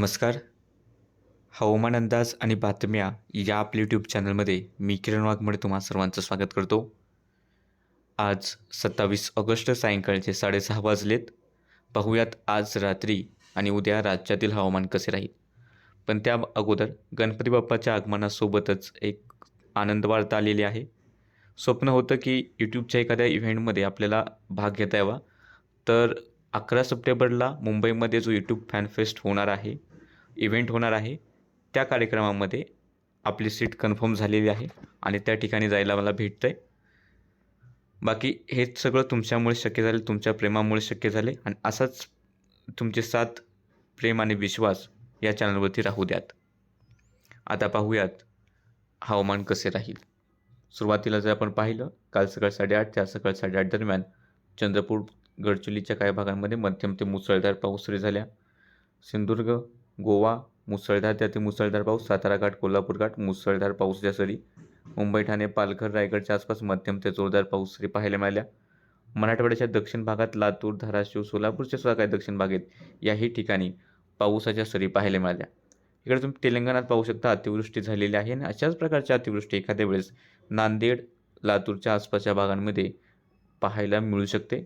नमस्कार. हवामान अंदाज आणि बातम्या या आपल्या यूट्यूब चॅनलमध्ये मी किरण वाघमडे तुम्हा सर्वांचं स्वागत करतो. आज सत्तावीस ऑगस्ट सायंकाळचे साडेसहा वाजलेत. पाहूयात आज रात्री आणि उद्या राज्यातील हवामान कसे राहील. पण त्या अगोदर गणपती बाप्पाच्या आगमनासोबतच एक आनंद वार्ता आलेली आहे. स्वप्न होतं की यूट्यूबच्या एखाद्या इव्हेंटमध्ये आपल्याला भाग घेता यावा. तर अकरा सप्टेंबरला मुंबईमध्ये जो यूट्यूब फॅन फेस्ट होणार आहे इव्हेंट होणार आहे. त्या कार्यक्रमामध्ये आपली सीट कन्फर्म झालेली आहे आणि त्या ठिकाणी जायला मला भेटतं आहे बाकी हे सगळं तुमच्यामुळे शक्य झाले तुमच्या प्रेमामुळे शक्य झाले आणि असाच तुमचे साथ प्रेम आणि विश्वास या चॅनलवरती राहू द्यात. आता पाहूयात हवामान कसे राहील. सुरुवातीला जर आपण पाहिलं काल सकाळ साडेआठ ते सकाळ साडेआठ दरम्यान चंद्रपूर गडचिरोलीच्या काही भागांमध्ये मध्यम ते मुसळधार पाऊस सुरू झाल्या सिंधुदुर्ग गोवा मुसळधार ते मुसळधार पाऊस सातारा घाट कोल्हापूर घाट मुसळधार पाऊसच्या सरी मुंबई ठाणे पालघर रायगडच्या आसपास मध्यम ते जोरदार पाऊस सरी पाहायला मिळाल्या. मराठवाड्याच्या दक्षिण भागात लातूर धाराशिव सोलापूरच्या सुद्धा काही दक्षिण भागेत याही ठिकाणी पावसाच्या सरी पाहायला मिळाल्या. इकडे तुम्ही तेलंगणात पाहू शकता अतिवृष्टी झालेली आहे आणि अशाच प्रकारची अतिवृष्टी एखाद्या वेळेस नांदेड लातूरच्या आसपासच्या भागांमध्ये पाहायला मिळू शकते.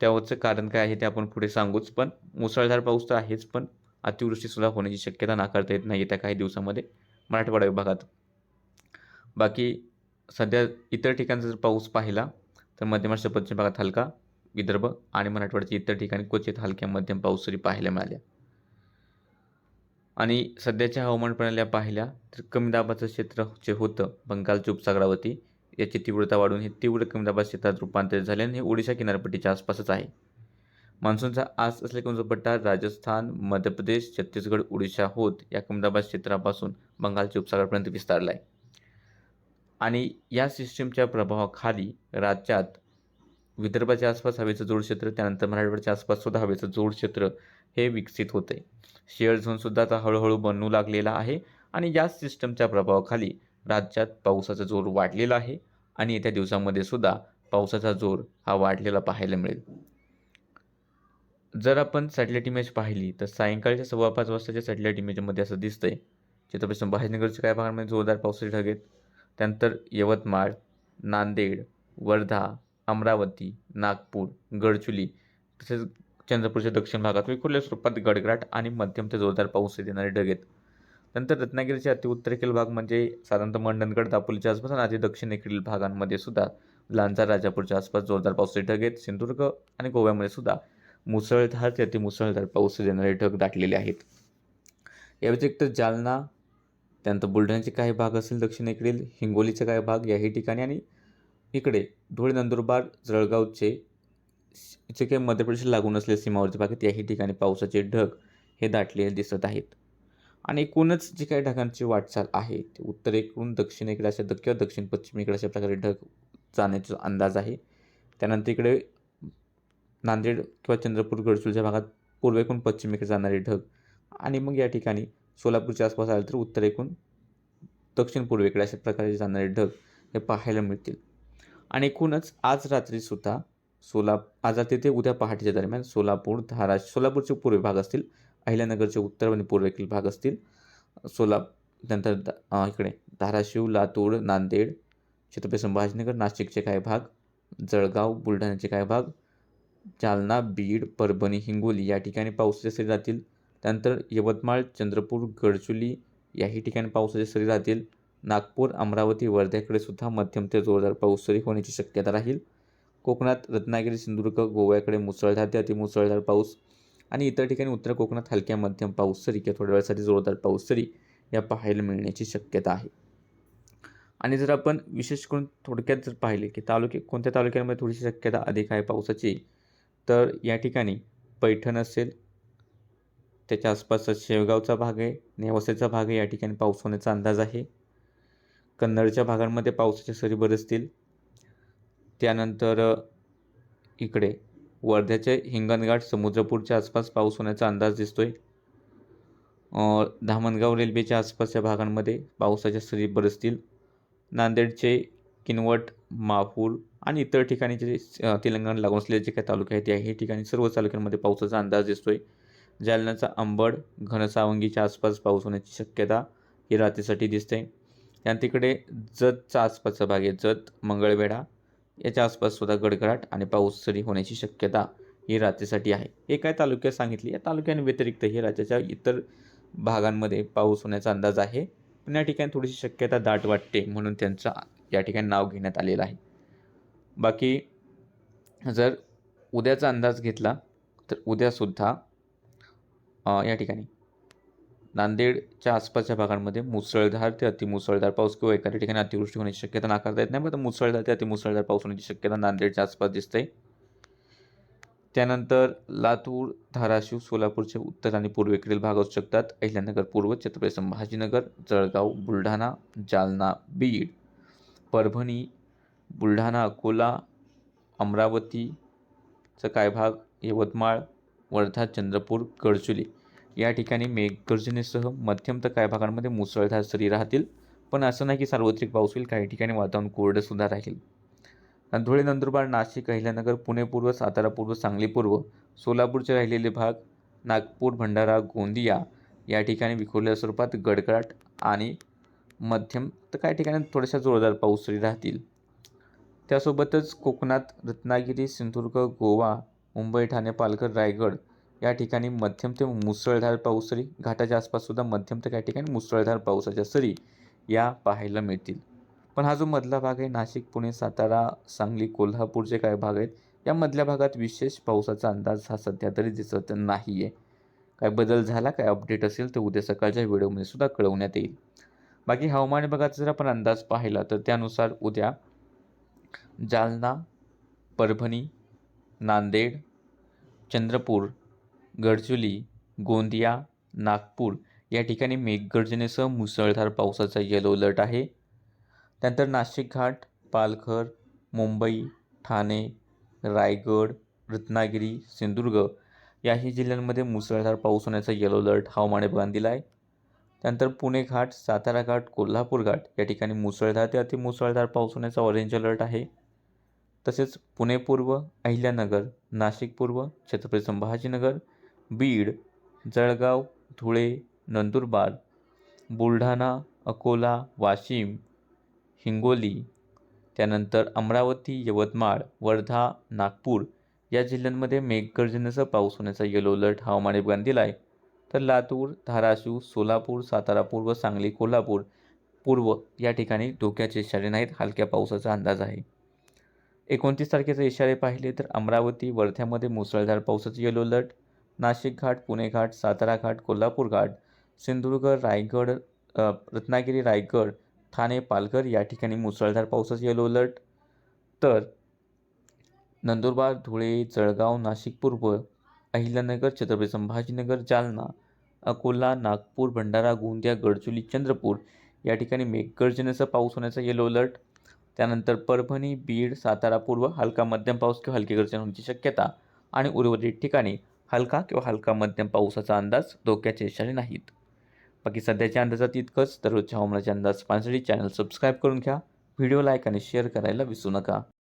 त्यावरचं कारण काय आहे ते आपण पुढे सांगूच पण मुसळधार पाऊस तर आहेच पण अतिवृष्टीसुद्धा होण्याची शक्यता नाकारता येत नाही येत्या काही दिवसामध्ये मराठवाडा विभागात. बाकी सध्या इतर ठिकाणचा जर पाऊस पाहिला तर मध्य महाराष्ट्र पश्चिम भागात हलका विदर्भ आणि मराठवाड्याच्या इतर ठिकाणी क्वचित हलक्या मध्यम पाऊस तरी पाहायला मिळाल्या. आणि सध्याच्या हवामान प्रणाल्या पाहिल्या तर कमी दाबाचं क्षेत्र जे होतं बंगालच्या उपसागरावरती याची तीव्रता वाढून हे तीव्र कमी दाबाच्या क्षेत्रात रूपांतरित झाले आणि हे ओडिशा किनारपट्टीच्या आसपासच आहे. मान्सूनचा आस असलेला कमजोरपट्टा राजस्थान मध्य प्रदेश छत्तीसगड ओडिशा होत या कमदाबाद क्षेत्रापासून बंगालच्या उपसागरापर्यंत विस्तारला आहे आणि या सिस्टीमच्या प्रभावाखाली राज्यात विदर्भाच्या आसपास हवेचं जोड क्षेत्र त्यानंतर मराठवाड्याच्या आसपास सुद्धा हवेचं जोड क्षेत्र हे विकसित होते शेअर झोनसुद्धा आता हळूहळू बनू लागलेला आहे आणि या सिस्टमच्या प्रभावाखाली राज्यात पावसाचा जोर वाढलेला आहे आणि येत्या दिवसामध्ये सुद्धा पावसाचा जोर हा वाढलेला पाहायला मिळेल. जर आपण सॅटेलाईट इमेज पाहिली तर सायंकाळच्या सव्वा पाच वाजताच्या सॅटेलाईट इमेजमध्ये असं दिसतंय छत्रपती संभाजीनगरच्या काही भागांमध्ये म्हणजे जोरदार पावसाचे ढग आहेत. त्यानंतर यवतमाळ नांदेड वर्धा अमरावती नागपूर गडचुली तसेच चंद्रपूरच्या दक्षिण भागात विखुरल्या स्वरूपात गडगडाट आणि मध्यम ते जोरदार पाऊस देणारे ढग आहेत. नंतर रत्नागिरीचे अतिउत्तरेकडील भाग म्हणजे साधारणतः मंडणगड दापोलीच्या आसपास आणि अति दक्षिणेकडील भागांमध्ये सुद्धा लांजा राजापूरच्या आसपास जोरदार पावसाचे ढग आहेत सिंधुदुर्ग आणि गोव्यामध्ये सुद्धा. मुसळधार ते अतिमुसळधार पाऊस देणारे ढग दाटलेले आहेत. या व्यतिरिक्त जालना त्यानंतर बुलढाण्याचे काही भाग असेल दक्षिणेकडील हिंगोलीचे काही भाग याही ठिकाणी आणि इकडे धुळे नंदुरबार जळगावचे जे काही मध्य प्रदेश लागून असलेले सीमावरचे भाग आहेत याही ठिकाणी पावसाचे ढग हे दाटलेले दिसत आहेत. आणि एकूणच जे काही ढगांची वाटचाल आहे ते उत्तरेकडून दक्षिणेकडे अशा किंवा दक्षिण पश्चिमेकडे अशा प्रकारे ढग जाण्याचा अंदाज आहे. त्यानंतर इकडे नांदेड किंवा चंद्रपूर गडचिरोलीच्या भागात पूर्वेकडून पश्चिमेकडे जाणारे ढग. आणि मग या ठिकाणी सोलापूरच्या आसपास आलं तर उत्तरेकडून दक्षिण पूर्वेकडे अशा प्रकारे जाणारे ढग हे पाहायला मिळतील. आणि एकूणच आज रात्रीसुद्धा सोला आज रात्री ते उद्या पहाटेच्या दरम्यान सोलापूर धारा सोलापूरचे पूर्व भाग असतील अहिल्यानगरचे उत्तर आणि पूर्वेकडील भाग असतील. सोला नंतर इकडे धाराशिव लातूर नांदेड छत्रपती संभाजीनगर नाशिकचे काही भाग जळगाव बुलढाण्याचे काही भाग जालना बीड परभणी हिंगोली या ठिकाणी पावसाच्या सरी राहतील त्यानंतर यवतमाळ चंद्रपूर गडचुली याही ठिकाणी पावसाच्या सरी राहतील नागपूर अमरावती वर्ध्याकडे सुद्धा मध्यम ते जोरदार पाऊस सरी होण्याची शक्यता राहील. कोकणात रत्नागिरी सिंधुदुर्ग गोव्याकडे मुसळधार ते अतिमुसळधार पाऊस आणि इतर ठिकाणी उत्तर कोकणात हलक्या मध्यम पाऊस सरी किंवा थोड्या वेळासाठी जोरदार पाऊस सरी या पाहायला मिळण्याची शक्यता आहे. आणि जर आपण विशेष करून थोडक्यात जर पाहिले की तालुके कोणत्या तालुक्यांमध्ये थोडीशी शक्यता अधिक आहे पावसाची? तर या ठिकाणी पैठण असेल त्याच्या आसपासचा शेवगावचा भाग आहे नेवासेचा भाग आहे या ठिकाणी पाऊस होण्याचा अंदाज आहे. कन्नडच्या भागांमध्ये पावसाच्या सरी बरसतील त्यानंतर इकडे वर्ध्याचे हिंगणघाट समुद्रपूरच्या आसपास पाऊस होण्याचा अंदाज दिसतोय. धामणगाव रेल्वेच्या आसपासच्या भागांमध्ये पावसाच्या सरी बरसतील नांदेडचे किनवट माहूर आणि इतर ठिकाणी जे तेलंगणा लागून असलेले जे काही तालुके आहेत हे ठिकाणी सर्व तालुक्यांमध्ये पावसाचा अंदाज दिसतोय. जालन्याचा अंबड घनसावंगीच्या आसपास पाऊस होण्याची शक्यता ही रात्रीसाठी दिसते. त्यानंतर तिकडे जतचा आसपासचा भाग आहे जत मंगळवेढा याच्या आसपास सुद्धा गडगडाट आणि पाऊस सरी होण्याची शक्यता ही रात्रीसाठी आहे. हे काय तालुक्यात सांगितली? या तालुक्यांव्यतिरिक्त हे राज्याच्या इतर भागांमध्ये पाऊस होण्याचा अंदाज आहे. पण या ठिकाणी थोडीशी शक्यता दाट वाटते म्हणून त्यांचा या ठिकाणी नाव घेण्यात आलेलं आहे. बाकी जर उद्याचा अंदाज घेतला तर उद्यासुद्धा या ठिकाणी. नांदेडच्या आसपासच्या भागांमध्ये मुसळधार ते अतिमुसळधार पाऊस किंवा एखाद्या ठिकाणी अतिवृष्टी होण्याची शक्यता नाकारता येत नाही पण मुसळधार ते अतिमुसळधार पाऊस होण्याची शक्यता नांदेडच्या आसपास दिसते. त्यानंतर लातूर धाराशिव सोलापूरचे उत्तर आणि पूर्वेकडील भाग असू शकतात. अहिल्यानगर पूर्व छत्रपती संभाजीनगर जळगाव बुलढाणा जालना बीड परभणी बुलढाणा अकोला अमरावतीचा काय भाग? यवतमाळ वर्धा चंद्रपूर गडचुली या ठिकाणी मेघगर्जनेसह मध्यम तर काही भागांमध्ये मुसळधार सरी राहतील. पण असं नाही की सार्वत्रिक पाऊस होईल काही ठिकाणी वातावरण कोरडंसुद्धा राहील. धुळे नंदुरबार नाशिक अहिल्यानगर पुणे पूर्व सातारा पूर्व सांगली पूर्व सोलापूरचे राहिलेले भाग नागपूर भंडारा गोंदिया या ठिकाणी विखुरलेल्या स्वरूपात गडगडाट आणि मध्यम तर काही ठिकाणी थोड्याशा जोरदार पाऊस सरी राहतील. त्यासोबतच कोकणात रत्नागिरी सिंधुदुर्ग गोवा मुंबई ठाणे पालघर रायगड या ठिकाणी मध्यम ते मुसळधार पाऊस सरी घाटाच्या आसपाससुद्धा मध्यम ते काही ठिकाणी मुसळधार पावसाच्या सरी या पाहायला मिळतील. पण हा जो मधला भाग आहे नाशिक पुणे सातारा सांगली कोल्हापूरचे काही भाग आहेत या मधल्या भागात विशेष पावसाचा अंदाज हा सध्या तरी दिसत नाही आहे काय बदल झाला काय अपडेट असेल तर उद्या सकाळच्या व्हिडिओमध्ये सुद्धा कळवण्यात येईल. बाकी हवामान विभागाचा जर आपण अंदाज पाहिला तर त्यानुसार उद्या जालना परभणी नांदेड चंद्रपूर गडचुली गोंदिया नागपूर या ठिकाणी मेघगर्जनेसह मुसळधार पावसाचा येलो अलर्ट आहे. त्यानंतर नाशिक घाट पालघर मुंबई ठाणे रायगड रत्नागिरी सिंधुदुर्ग याही जिल्ह्यांमध्ये मुसळधार पाऊस होण्याचा येलो अलर्ट हवामान विभागाने दिला आहे त्यानंतर पुणे घाट सातारा घाट कोल्हापूर घाट या ठिकाणी मुसळधार ते अतिमुसळधार पाऊस होण्याचा ऑरेंज अलर्ट आहे. तसेच पुणे पूर्व अहिल्यानगर नाशिक पूर्व छत्रपती संभाजीनगर बीड जळगाव धुळे नंदुरबार बुलढाणा अकोला वाशिम हिंगोली त्यानंतर अमरावती यवतमाळ वर्धा नागपूर या जिल्ह्यांमध्ये मेघगर्जनेसह पाऊस होण्याचा येलो अलर्ट हवामान विभागाने दिला आहे तर लातूर धाराशिव सोलापूर सातारा पूर्व सांगली कोल्हापूर पूर्व या ठिकाणी धोक्याचे इशारे नाहीत. हलक्या पावसाचा अंदाज आहे. एकोणतीस तारखेचे इशारे पाहिले तर अमरावती वर्ध्यामध्ये मुसळधार पावसाचं येलो अलर्ट नाशिक घाट पुणे घाट सातारा घाट कोल्हापूर घाट सिंधुदुर्ग रायगड रत्नागिरी रायगड ठाणे पालघर या ठिकाणी मुसळधार पावसाचं येलो अलर्ट तर नंदुरबार धुळे जळगाव नाशिक पूर्व अहिल्यानगर छत्रपती संभाजीनगर जालना अकोला नागपूर भंडारा गोंदिया गडचुली चंद्रपूर या ठिकाणी मेघगर्जनेचा पाऊस होण्याचा येलो अलर्ट त्यानंतर परभणी बीड सातारा पूर्व हलका मध्यम पाऊस किंवा हलकी गर्जन होण्याची शक्यता आणि उर्वरित ठिकाणी हलका किंवा हलका मध्यम पावसाचा अंदाज धोक्याचे इशारे नाहीत. बाकी सध्याच्या अंदाजात इतकंच. दररोजच्या हवामानाचे अंदाज पाहण्यासाठी चॅनल सबस्क्राईब करून घ्या. व्हिडिओ लाईक आणि शेअर करायला विसरू नका.